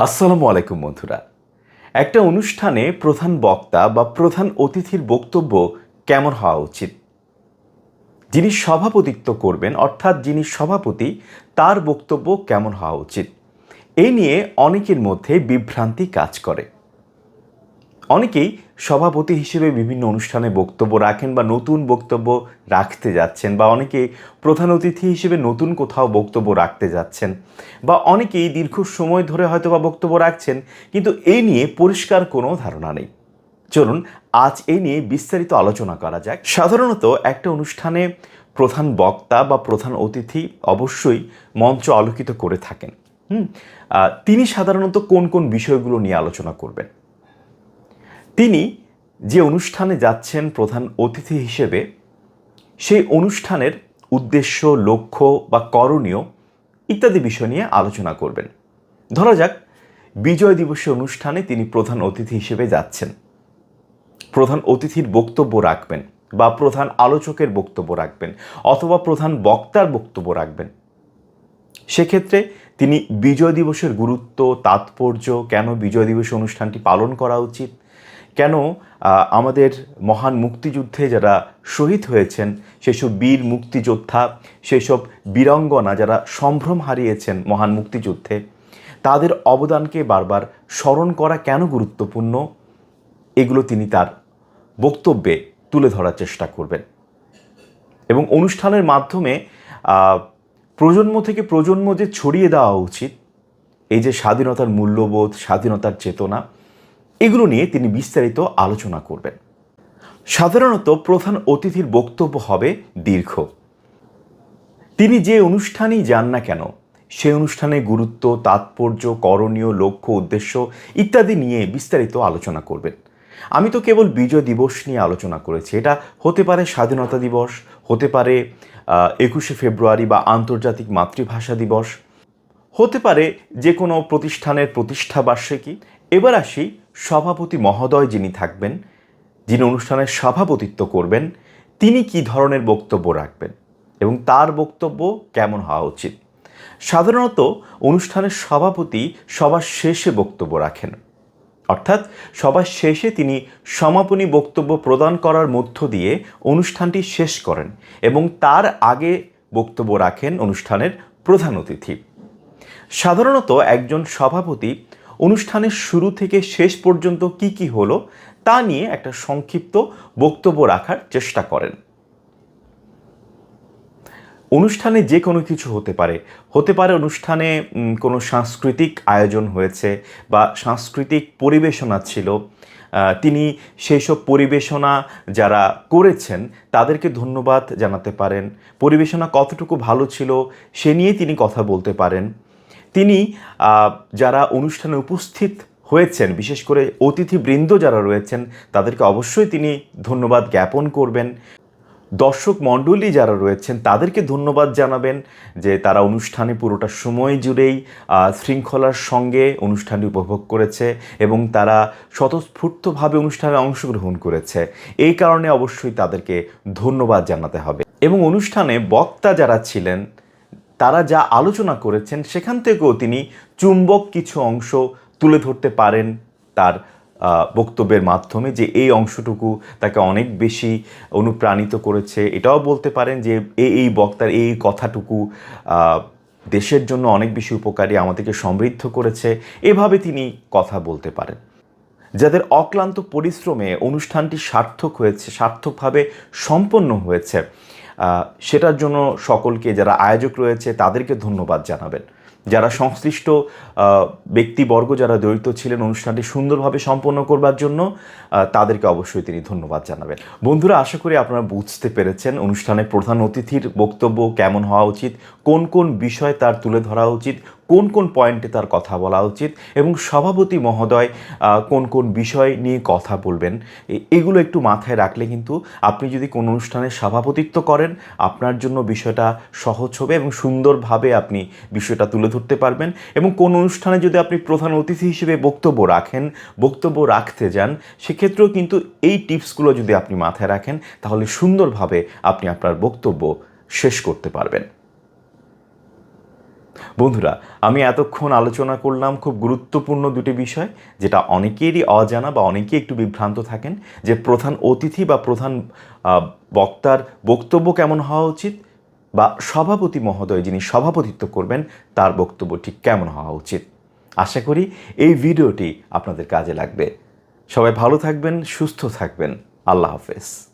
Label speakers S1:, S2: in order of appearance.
S1: আসসালামু আলাইকুম বন্ধুরা। একটা অনুষ্ঠানে প্রধান বক্তা বা প্রধান অতিথির বক্তব্য কেমন হওয়া উচিত? যিনি সভাপতিত্ব করবেন, অর্থাৎ যিনি সভাপতি, তার বক্তব্য কেমন হওয়া উচিত? এই নিয়ে অনেকের মধ্যে বিভ্রান্তি কাজ করে। অনেকেই সভাপতি হিসেবে বিভিন্ন অনুষ্ঠানে বক্তব্য রাখেন বা নতুন বক্তব্য রাখতে যাচ্ছেন বা অনেকে প্রধান অতিথি হিসেবে নতুন কোথাও বক্তব্য রাখতে যাচ্ছেন বা অনেকেই দীর্ঘ সময় ধরে হয়তো বা বক্তব্য রাখছেন, কিন্তু এই নিয়ে পরিষ্কার কোনো ধারণা নেই। চলুন, আজ এই নিয়ে বিস্তারিত আলোচনা করা যাক। সাধারণত একটা অনুষ্ঠানে প্রধান বক্তা বা প্রধান অতিথি অবশ্যই মঞ্চ আলোকিত করে থাকেন। হুম তিনি সাধারণত কোন কোন বিষয়গুলো নিয়ে আলোচনা করবেন? তিনি যে অনুষ্ঠানে যাচ্ছেন প্রধান অতিথি হিসেবে, সেই অনুষ্ঠানের উদ্দেশ্য, লক্ষ্য বা করণীয় ইত্যাদি বিষয় নিয়ে আলোচনা করবেন। ধরা যাক, বিজয় দিবসের অনুষ্ঠানে তিনি প্রধান অতিথি হিসেবে যাচ্ছেন। প্রধান অতিথির বক্তব্য রাখবেন বা প্রধান আলোচকের বক্তব্য রাখবেন অথবা প্রধান বক্তার বক্তব্য রাখবেন। সেক্ষেত্রে তিনি বিজয় দিবসের গুরুত্ব, তাৎপর্য, কেন বিজয় দিবস অনুষ্ঠানটি পালন করা উচিত কেন আমাদের মহান মুক্তিযুদ্ধে যারা শহীদ হয়েছেন, সেসব বীর মুক্তিযোদ্ধা, সেসব বীরাঙ্গনা যারা সম্ভ্রম হারিয়েছেন মহান মুক্তিযুদ্ধে, তাদের অবদানকে বারবার স্মরণ করা কেন গুরুত্বপূর্ণ? এগুলো তিনি তার বক্তব্যে তুলে ধরার চেষ্টা করবেন। এবং অনুষ্ঠানের মাধ্যমে প্রজন্ম থেকে প্রজন্ম যে ছড়িয়ে দেওয়া উচিত, এই যে স্বাধীনতার মূল্যবোধ, স্বাধীনতার চেতনা এগুলো নিয়ে তিনি বিস্তারিত আলোচনা করবেন। সাধারণত প্রধান অতিথির বক্তব্য হবে দীর্ঘ। তিনি যে অনুষ্ঠানেই যান না কেন সেই অনুষ্ঠানে গুরুত্ব, তাৎপর্য, করণীয়, লক্ষ্য, উদ্দেশ্য ইত্যাদি নিয়ে বিস্তারিত আলোচনা করবেন। আমি তো কেবল বিজয় দিবস নিয়ে আলোচনা করেছি, এটা হতে পারে স্বাধীনতা দিবস, হতে পারে একুশে ফেব্রুয়ারি বা আন্তর্জাতিক মাতৃভাষা দিবস, হতে পারে যে কোনো প্রতিষ্ঠানের প্রতিষ্ঠা বার্ষিকী এবার আসি সভাপতি মহোদয় যিনি থাকবেন, যিনি অনুষ্ঠানের সভাপতিত্ব করবেন, তিনি কি ধরনের বক্তব্য রাখবেন এবং তার বক্তব্য কেমন হওয়া উচিত? সাধারণত অনুষ্ঠানের সভাপতি সবার শেষে বক্তব্য রাখেন। অর্থাৎ সবার শেষে তিনি সমাপনী বক্তব্য প্রদান করার মধ্য দিয়ে অনুষ্ঠানটি শেষ করেন এবং তার আগে বক্তব্য রাখেন অনুষ্ঠানের প্রধান অতিথি। সাধারণত একজন সভাপতি অনুষ্ঠানের শুরু থেকে শেষ পর্যন্ত কি কি হলো তা নিয়ে একটা সংক্ষিপ্ত বক্তব্য রাখার চেষ্টা করেন। অনুষ্ঠানে যে কোনো কিছু হতে পারে। হতে পারে অনুষ্ঠানে কোনো সাংস্কৃতিক আয়োজন হয়েছে বা সাংস্কৃতিক পরিবেশনা ছিল। তিনি সেই সব পরিবেশনা যারা করেছেন তাদেরকে ধন্যবাদ জানাতে পারেন। পরিবেশনা কতটুকু ভালো ছিল সে নিয়ে তিনি কথা বলতে পারেন। তিনি যারা অনুষ্ঠানে উপস্থিত হয়েছেন, বিশেষ করে অতিথিবৃন্দ যারা রয়েছেন, তাদেরকে অবশ্যই তিনি ধন্যবাদ জ্ঞাপন করবেন। দর্শক মণ্ডলী যারা রয়েছেন, তাদেরকে ধন্যবাদ জানাবেন যে তারা অনুষ্ঠানে পুরোটা সময় জুড়েই শৃঙ্খলার সঙ্গে অনুষ্ঠানটি উপভোগ করেছে এবং তারা স্বতঃস্ফূর্তভাবে অনুষ্ঠানে অংশগ্রহণ করেছে। এই কারণে অবশ্যই তাদেরকে ধন্যবাদ জানাতে হবে। এবং অনুষ্ঠানে বক্তা যারা ছিলেন তারা যা আলোচনা করেছেন, সেখান থেকেও তিনি চুম্বক কিছু অংশ তুলে ধরতে পারেন তার বক্তব্যের মাধ্যমে যে এই অংশটুকু তাকে অনেক বেশি অনুপ্রাণিত করেছে। এটাও বলতে পারেন যে এই এই বক্তার এই কথাটুকু দেশের জন্য অনেক বেশি উপকারী, আমাদেরকে সমৃদ্ধ করেছে। এভাবে তিনি কথা বলতে পারেন। যাদের অক্লান্ত পরিশ্রমে অনুষ্ঠানটি সার্থক হয়েছে, সার্থকভাবে সম্পন্ন হয়েছে সেটার জন্য সকলকে যারা আয়োজক রয়েছে, তাদেরকে ধন্যবাদ জানাবেন। যারা সংশ্লিষ্ট ব্যক্তিবর্গ যারা জড়িত ছিলেন অনুষ্ঠানটি সুন্দরভাবে সম্পন্ন করবার জন্য তাদেরকে অবশ্যই তিনি ধন্যবাদ জানাবেন। বন্ধুরা, আশা করি আপনারা বুঝতে পেরেছেন অনুষ্ঠানে প্রধান অতিথির বক্তব্য কেমন হওয়া উচিত, কোন কোন বিষয় তার তুলে ধরা উচিত কোন কোন পয়েন্টে তার কথা বলা উচিত এবং সভাপতি মহোদয় কোন কোন বিষয় নিয়ে কথা বলবেন এগুলো একটু মাথায় রাখলে কিন্তু আপনি যদি কোনো অনুষ্ঠানে সভাপতিত্ব করেন, আপনার জন্য বিষয়টা সহজ হবে এবং সুন্দরভাবে আপনি বিষয়টা তুলে ধরতে পারবেন এবং কোন অনুষ্ঠানে যদি আপনি প্রধান অতিথি হিসেবে বক্তব্য রাখেন, বক্তব্য রাখতে যান, সেক্ষেত্রেও কিন্তু এই টিপসগুলো যদি আপনি মাথায় রাখেন, তাহলে সুন্দরভাবে আপনি আপনার বক্তব্য শেষ করতে পারবেন। বন্ধুরা, আমি এতক্ষণ আলোচনা করলাম খুব গুরুত্বপূর্ণ দুটি বিষয়, যেটা অনেকেরই অজানা বা অনেকেই একটু বিভ্রান্ত থাকেন, যে প্রধান অতিথি বা প্রধান বক্তার বক্তব্য কেমন হওয়া উচিত বা সভাপতি মহোদয় যিনি সভাপতিত্ব করবেন, তার বক্তব্য ঠিক কেমন হওয়া উচিত। আশা করি এই ভিডিওটি আপনাদের কাজে লাগবে। সবাই ভালো থাকবেন, সুস্থ থাকবেন। আল্লাহ হাফেজ।